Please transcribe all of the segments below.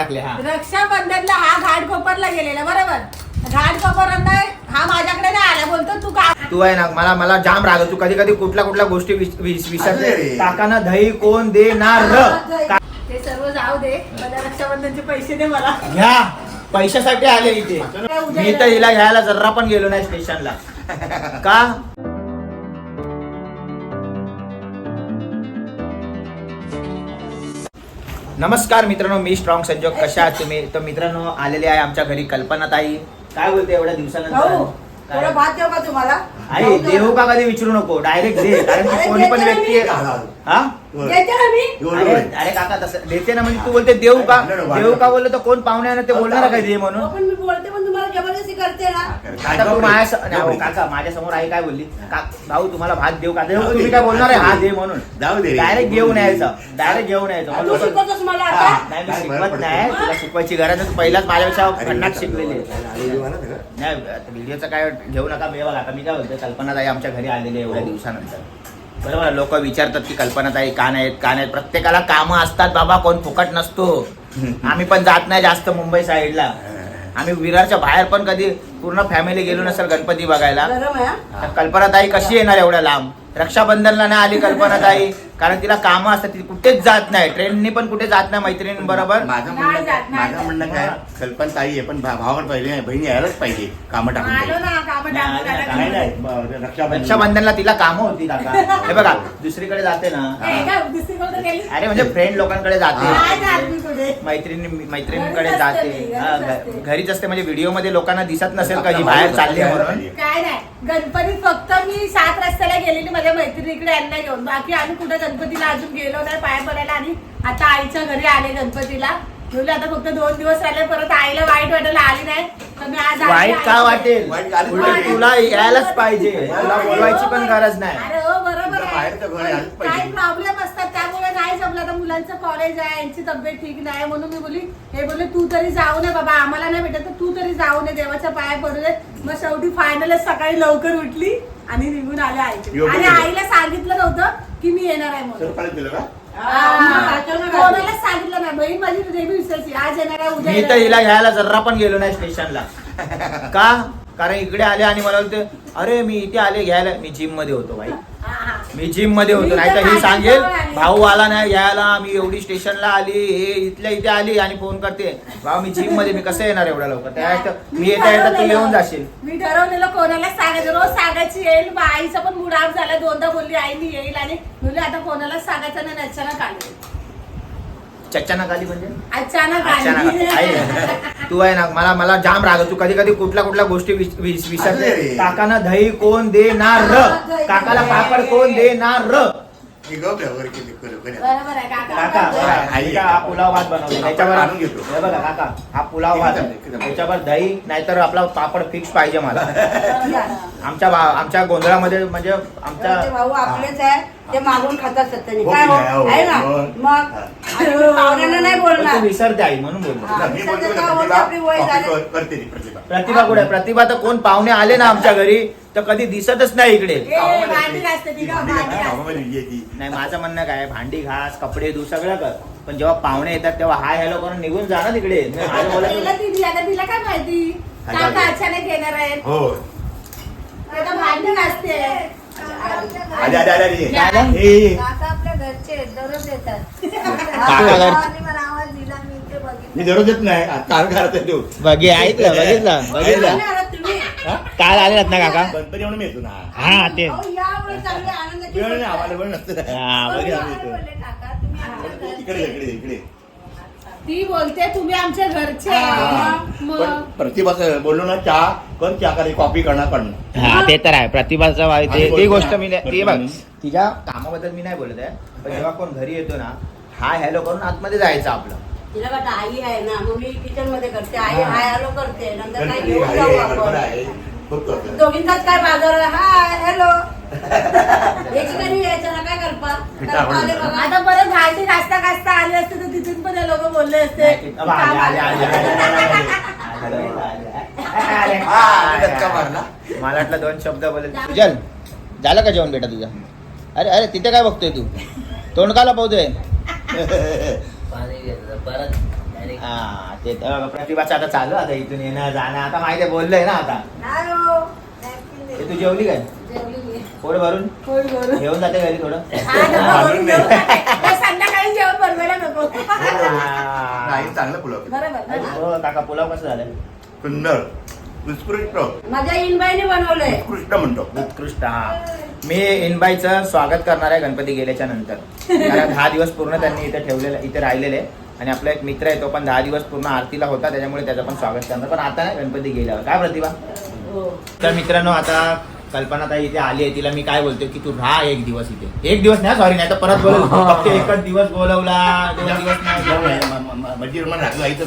टाकले हा. रक्षाबंधनला हा घाट कोपरला गेलेला बरोबर? घाट कोपरला हा माझ्याकडे नाही आला बोलतो तू का? तू आहे ना मला मला जाम राग तू कधी कधी कुठल्या कुठल्या गोष्टी विस- विस- अरे विसरते. काकांना दही कोण देणार? का- ते सर्व जाऊ दे मला रक्षाबंधनचे पैसे दे मला. घ्या. पैशासाठी आले इथे. मी तर हिला घ्यायला जर्रा पण गेलो नाही स्टेशनला. का? नमस्कार मित्रांनो मी स्ट्रॉंग संजोग. कशा आहात तुम्ही? तर मित्रांनो आलेले आहे आमच्या घरी कल्पना ताई काय बोलते एवढ्या दिवसानंतर? थोडं भात देऊ का तुम्हाला? आई देऊ का कधी विचारू नको. डायरेक्ट दे कारण की कोणी पण व्यक्ती. आहे. हा? देते ना मी. अरे अरे काका तसं देते ना म्हणजे तू बोलते देऊ का देऊ का बोलले तर कोण पाहुणे आहे ना ते बोलणार काय दे म्हणून? हो, पण मी बोलते पण तुम्हाला जबरदस्ती करते ना. आता तू माझ्या स- नाही, काका माझ्यासमोर आई काय बोलली? का भाऊ तुम्हाला भात देऊ का? देऊ तुम्ही काय बोलणार आहे? हा दे म्हणून. जाऊ दे रे. डायरेक्ट घेऊन यायचं. डायरेक्ट घेऊन यायचं. मग तू लोकं- शिकवतोस मला. आता? नाही मी काय शिकवत नाही. तुला शिकवायची गरज नाही तू पहिलाच माझ्यापेक्षा अरे, पन्नास शिकलेली आहे. नाही आता व्हिडिओचं काय घेऊ नका. मी बघा आता मी काय बोलतोय? कल्पना ताई आमच्या घरी आलेली आहे एवढ्या दिवसानंतर. बरोबर? लोक विचारतात की कल्पना ताई का नाहीत का नाहीत? प्रत्येकाला कामं असतात बाबा कोण फुकट नसतो. आम्ही पण जात नाही जास्त मुंबई साईडला. आम्ही विरारच्या बाहेर पण कधी पूर्ण फॅमिली गेलो नसेल गणपती बघायला? तर कल्पना ताई कशी येणार एवढ्या लांब रक्षाबंधनला नाही आली कल्पना ताई कारण तिला कामं असतात ती कुठेच जात नाही. ट्रेननी पण कुठे जात नाही मैत्रिणी बरोबर माझं नाही म्हणणं जात, नाही माझं जात. म्हणणं काय कल्पना ताई आहे पण भा- भावाकडे पहिले नाही बहिणी यायलाच पाहिजे कामं टाकून आलो तरी. ना कामं नाही, टाकून नाही, आला. नाही नाही ब- रक्षाबंधन रक्षाबंधनला तिला कामं होती काका हे बघा दुसरीकडे जाते ना. दुसरीकडे गेली. अरे म्हणजे फ्रेंड लोकांकडे जाते. नाही जात मी कुठे. मैत्रिणी मैत्रिणींकडे घरीच असते जाते. हा, घरीच घ- असते. घरीच असते म्हणजे व्हिडिओमध्ये लोकांना दिसत नसेल का ही बाहेर चालली आहे म्हणून. काय नाही गणपतीत फक्त मी सात रस्त्याला गेलेली माझ्या मैत्रिणीकडे यांना घेऊन. बाकी आम्ही कुठे गणपतीला अजून गेलो नाही पाया पडायला आणि आता आईच्या घरी आले गणपतीला. बोलले आता फक्त दोन दिवस राहिले परत आईला वाईट वाटायला आली नाही. तर मी आज आली वाईट का वाटेल? वाईट आलीच उलट पाहिजे. तुला यायलाच पाहिजे. तुला बोलवायची पण गरज नाही. अरे हो बरोबर तुझं बाहेरचं घर आहे, आहे आलंच पाहिजे. काही प्रॉब्लेम असतात त्यामुळे नाही जमलं. आता मुलांचं कॉलेज आहे यांची तब्येत ठीक नाही. म्हणून मी बोली हे बोलले तू तरी जाऊ नये बाबा आम्हाला नाही भेटत तर तू तरी जाऊ नये देवाच्या पाया पडू दे मग शेवटी फायनलच सकाळी लवकर उठली. आणि निघून आले आईकडे योग्य आणि. आईला सांगितलं नव्हतं की मी येणार आहे म्हणून. सरप्राईज दिलं का? कोणालाच सांगितलं नाही. बहीण माझी नेहमी विसरायची आज येणार आहे उद्या मी तर. हिला घ्यायला जर्रा पण गेलो नाही स्टेशनला. का? कारण इकडे आले आणि मला बोलते अरे मी इथे आले घ्यायला. मी जिममध्ये होतो भाई. मी जिममध्ये होतो. मी नाही तर ही सांगेल. भाऊ आला नाही घ्यायला मी एवढी स्टेशनला आली हे इथल्या इथे आली आणि फोन करते. भाऊ मी जिममध्ये मी कसं येणार एवढ्या लवकर? त्या मी येता येता तू येऊन जाशील. मी ठरवलेलं कोणाला सांगायचं? रोज सांगायची येईल मग आईचा पण मूड ऑफ झाला. दोनदा बोलली आई मी येईल आणि आता कोणालाच सांगायचं नाही आणि अचानक चच्चाना आली म्हणजे? अचानक अचानक आली. आई. तू आहे ना मला मला जाम राग तू कधी कधी कुठल्या कुठल्या गोष्टी विस- विस- अरे विसरते. रे. काकांना दही कोण देणार? काकाला पापड कोण देणार? मी केली. बरोबर आहे काका काका. आई का हा पुलाव भात बनवला त्याच्यावर आणून घेतो. हे बघा काका हा पुलाव भात. आहे. त्याच्यावर दही नाहीतर आपला पापड फिक्स पाहिजे मला. आमच्या भा- आमच्या गोंधळामध्ये म्हणजे आमच्या ते भाऊ आपलेच आहे. ते मागून खातात सत्याने. हो काय हो? हो, आहे ना? हो. मग? पाहुण्यांना नाही पण तू बोलणार विसरते आई म्हणून बोललो. मी बोलतो ना, सध्या प्रतिभा, आपली वय कॉपी झाली. कर- करते ती प्रतिभा. प्रतिभा कुठे? प्रतिभा तर कोण? पाहुणे आले ना आमच्या घरी. तर कधी दिसतच नाही इकडे. ए, भांडी घासते ती का? भांडी भांडी घासते, घासते. कामामध्ये बिझी आहे ती. नाही माझं म्हणणं काय? भांडी घास कपडे धु सगळं कर. पण जेव्हा पाहुणे येतात तेव्हा हाय हॅलो करून निघून जा ना तिकडे. मी माझं बोलत तिला ती आता तिला काय माहिती? अचानक येणार हो. आता भांडी घासते. काय झालं? ए, आहेत, दररोज येतात. काका घर- भावाने मला आवाज दिला मी इथे बघितलं. मी दररोज येत नाही काल घरात आहे तो बघी ऐकलं बघितलं बघितलं. तुम्ही? हा? काल आलेलात ना काका? गणपती म्हणून मी येतो ना. हा ते. अहो, आनंदाची वेळ नाही. आम्हाला वेळ नसतं. हा, बघितलं. येतो. काका. तुम्ही आमच्या इकडे इकडे. ती बोलते तुम्ही आमच्या घरचे. पण प्रतिभा बोललो ना चहा कर चहा करे कॉफी करणार हा ते तर आहे प्रतिभाचा वाय- ते ती गोष्ट मी नाही- ती बघ. तिच्या कामाबद्दल मी नाही बोलत आहे पण जेव्हा कोण घरी येतो ना हाय हॅलो करून आतमध्ये जायचं आपलं तिला वाटतं आई आहे ना मग मी किचनमध्ये करते आई हा. हाय हॅलो करते नंतर काय गणपती घेऊन आहे, जाऊ गडबड आपण आहे. खूप करतो. दोघींचाच काय बाजार हाय हॅलो एकीकडे यायचं ना काय करपा पिठा आवडून आले जातं. बघा. आता परत मला वाटलं दोन शब्द बोलले. तुझ्या झालं का जेवण बेटा तुझं? अरे अरे तिथे काय बघतोय तू? तोंड का लपवतोय पाणी घेतलं परत direct. हा ते तर प्रतिभाचं आता चालू आता इथून येणं जाणं. आता माहिती आहे, बोललोय ना आता. हो. ते तू जेवली काय. पोट भरून? घेऊन जाते घरी थोडं हा, नको करून जेवू नका. संध्याकाळी जेवण बनवायला नको नाही चांगलं पुलाव केलं. बरोबर ना? हो, काका पुलाव कसं झालं? सुंदर. उत्कृष्ट. माझ्या इनबाईने बनवलंय. उत्कृष्ट म्हणतो. उत्कृष्ट हा. मी इनबाईचं स्वागत करणार आहे गणपती गेल्याच्यानंतर. कारण दहा दिवस पूर्ण त्यांनी इथे ठेवलेलं इथे राहिलेले आणि आपला एक मित्र आहे तो पण दहा दिवस पूर्ण आरतीला होता त्याच्यामुळे त्याचं पण स्वागत करणार. पण आता नाही गणपती गेल्यावर. काय प्रतिभा? हो. तर मित्रांनो आता कल्पना ताई इथे आली आहे तिला मी काय बोलतोय की तू राहा एक दिवस इथे. एक दिवस नाही सॉरी नाही तर परत बोलव फक्त एकच दिवस बोलवला दोन दिवस नाही म्हणजे मला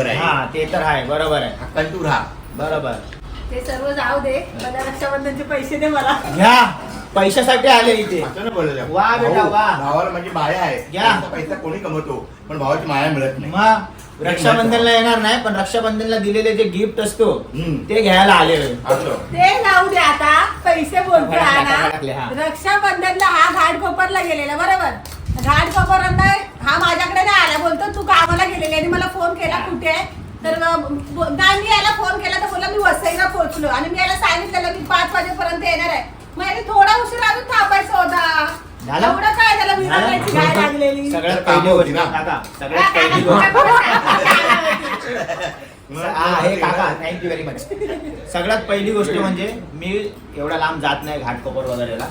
आहे. हा ते तर आहे बरोबर आहे. हक्कान तू राहा. बरोबर. ते सर्व जाऊ दे मला रक्षाबंधनचे पैसे दे मला. घ्या पैशासाठी आले इथे. असं नाही बोललं. वा बेटा, भाऊ, वा. भावाला म्हणजे माया आहे. घ्या. त्यांचा पैसा कोणी कमवतो पण भावाची माया मिळत नाही. मग रक्षाबंधनला येणार नाही पण रक्षाबंधनला दिलेले जे गिफ्ट असतो हम्म. ते घ्यायला आले. असं. ते जाऊ दे आता. पैसे बोलतोय हा. ना रक्षाबंधनला हा घाट कोपरला गेलेला बरोबर? घाट कोपरला हा माझ्याकडे नाही आला. बोलतो तू गावाला गेलेली आणि मला फोन केला कुठे आहे? तर नाही मी याला फोन केला तर बोला मी वसईला पोहोचलो. आणि मी याला सांगितलेलं मी पाच वाजेपर्यंत येणार आहे. मग याने थोडा उशीर अजून थांबायचा होता. झालं? एवढं काय त्याला लागलेली? सगळ्यात पहिली होती ना. सगळ्यात पहिली गोष्ट हा, हे काका थँक्यू व्हेरी मच सगळ्यात पहिली गोष्ट म्हणजे मी एवढा लांब जात नाही घाटकोपर वगैरेला.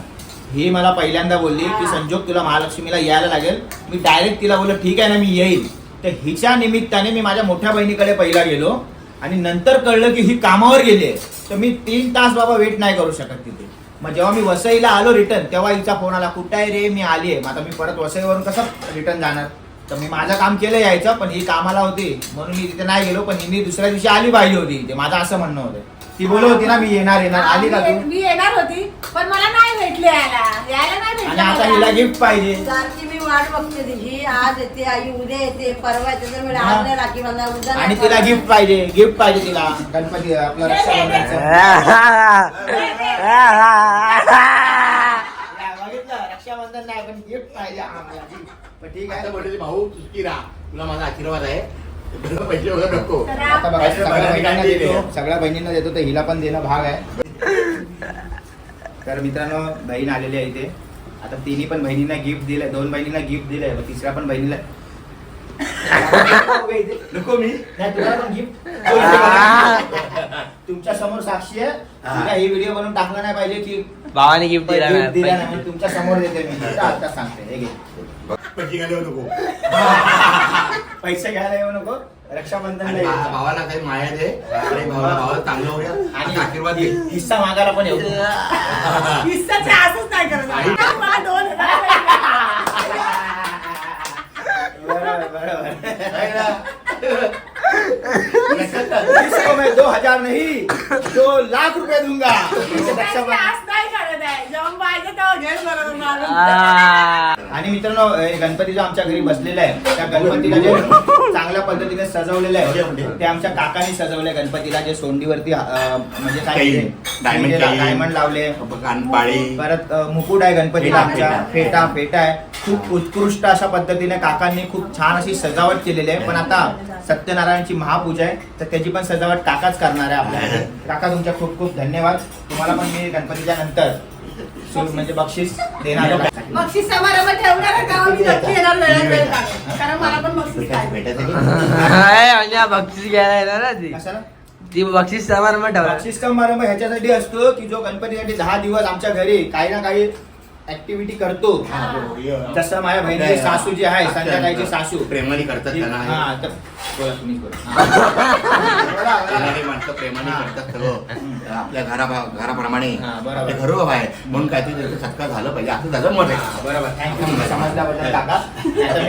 ही मला पहिल्यांदा बोलली की संजोग तुला महालक्ष्मीला यायला लागेल. मी डायरेक्ट तिला बोललो ठीक आहे ना मी येईल. तर हिच्या निमित्ताने मी माझ्या मोठ्या बहिणीकडे पहिला गेलो आणि नंतर कळलं की ही कामावर गेली आहे. तर मी तीन तास बाबा वेट नाही करू शकत तिथे. मग जेव्हा मी वसईला आलो रिटर्न तेव्हा हिचा फोन आला कुठं आहे रे? मी आली आहे. आता मी परत वसईवरून कसं रिटर्न जाणार? तर मी माझं काम केलं यायचं पण ही कामाला होती. म्हणून मी तिथे नाही गेलो पण हिने दुसऱ्या दिवशी आली पाहिजे होती. ते माझं असं म्हणणं होतं. ती बोलत होती ना मी येणार येणार. आली का तू? मी येणार होती पण मला नाही भेटले यायला. यायला नाही आणि आता मला. हिला गिफ्ट पाहिजे. सारखी मी वाट बघते तिची आज येते आई उद्या येते परवा येते तर मी हा. आज नाही राखी बांधा उद्या आणि नाही तिला. गिफ्ट पाहिजे गिफ्ट पाहिजे तिला. गणपती आपलं रक्षाबंधनचं बघितलं रक्षाबंधन नाही पण गिफ्ट पाहिजे आम्हाला. ठीक आहे. बोलले भाऊ सुखी राहा. तुला माझा आशीर्वाद आहे. तुला पैसे वगैरे नको. तर आता बघा पैसे सगळ्या बहिणींना देतो. दिले. सगळ्या बहिणींना देतो तर हिला पण देणं भाग आहे. तर मित्रांनो बहीण आलेली आहे इथे. आता तिन्ही पण बहिणींना गिफ्ट दिलंय. दोन बहिणींना गिफ्ट दिलंय. मग तिसऱ्या पण बहिणीला नको मी. नाही तुला पण गिफ्ट तुमच्यासमोर साक्षी आहे. तिला ही व्हिडिओ बनवून टाकला नाही पाहिजे की भावाने गिफ्ट दिला दिला नाही. तुमच्यासमोर देते मी. आता सांगते. हे घे. पैसे घालवू नको पैसे घ्यायला येऊ नको. रक्षाबंधन आणि भा- भावाला काही माया दे. आणि भावाला भावाला चांगलं होऊया. आणि आशीर्वाद दे. हिस्सा मागायला पण येऊ किस्साचे असंच नाही करत. मला दोन बरोबर बरोबर. आहे ना? इसको मैं दो हजार नहीं दो लाख रुपए दूंगा त्याची आस नाही करत आहे. जेव्हा पाहिजे तेव्हा घेत बरोबर मारून. गणपती जो आमच्या घरी बसलेला आहे त्या गणपतीला जे चांगल्या पद्धतीने सजवलेलं आहे ते आमच्या काकाने सजवलंय गणपतीला जे सोंडीवरती अं, म्हणजे काय chain. डायमंड लावले. परत अ, मुकुट आहे गणपतीला फेटा, आमच्या फेटा. फेटा फेटा आहे. खूप उत्कृष्ट अशा पद्धतीने काकांनी खूप छान अशी सजावट केलेली आहे. पण आता सत्यनारायणची महापूजा आहे तर त्याची पण सजावट काकाच करणार आहे आपल्याकडे काका तुमच्या खूप खूप धन्यवाद. तुम्हाला पण मी गणपतीच्या नंतर सु- म्हणजे बक्षीस देणार. बक्षीस समारंभ ठेवणार आहे तेव्हा मी नक्की येणार वेळात वेळ काढून. कारण मला पण बक्षीस पाहिजे भेटायसाठी बक्षीस घ्यायला येणार ना ती. कशाला? ती बक्षीस समारंभ ठेवला बक्षीस समारंभ ह्याच्यासाठी असतो की जो गणपतीसाठी दहा दिवस आमच्या घरी काही ना काही ऍक्टिव्हिटी करतो. जसं माझ्या बहिणीची सासू जी आहे संध्याकाळची सासू. प्रेमाने करतात ती- त्यांना. हा, तर- बोला तुम्हीच बोला. हा. प्रेमाने माणसं प्रेमाने हा. करतात सगळं. आपल्या घरा घराप्रमाणे. हा, घरोबा आहे म्हणून काहीतरी सत्कार झालं पाहिजे. असं झालं मत आहे बरोबर. थँक्यू समजल्याबद्दल काका.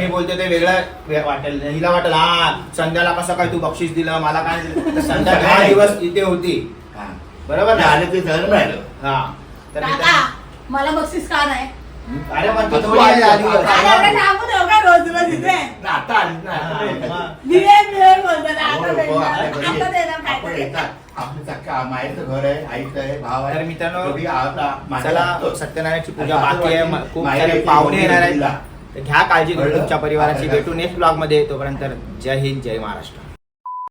मी बोलतो ते वेगळं वाटेल. हिला वाटेल हा संध्याला कसं काय तू बक्षीस दिलं? मला काय दिलं?" तर संध्या दहा दिवस इथे होती. हा. बरोबर आले ते झालं हा. तर मला बक्षीस का नाही अरे तू थोडी आली. अरे रोज रोज इथे आता आलीच ना आता हा. मिळेल मिळेल हो, हो, भेटणार. घरी आता देणार आपण काय येतात आपलं सख्खा मायेचं घर आहे आईचं आहे भाव आहे तर मित्रांनो, शेवटी आता माझ्या चला लागतो. सत्यनारायणची पूजा बाकी आहे म- खूप सारे पाहुणे येणार. आहेत तर घ्या काळजी कळलं? तुमच्या परिवाराची. भेटू नेक्स्ट ब्लॉगमध्ये तोपर्यंत जय हिंद जय महाराष्ट्र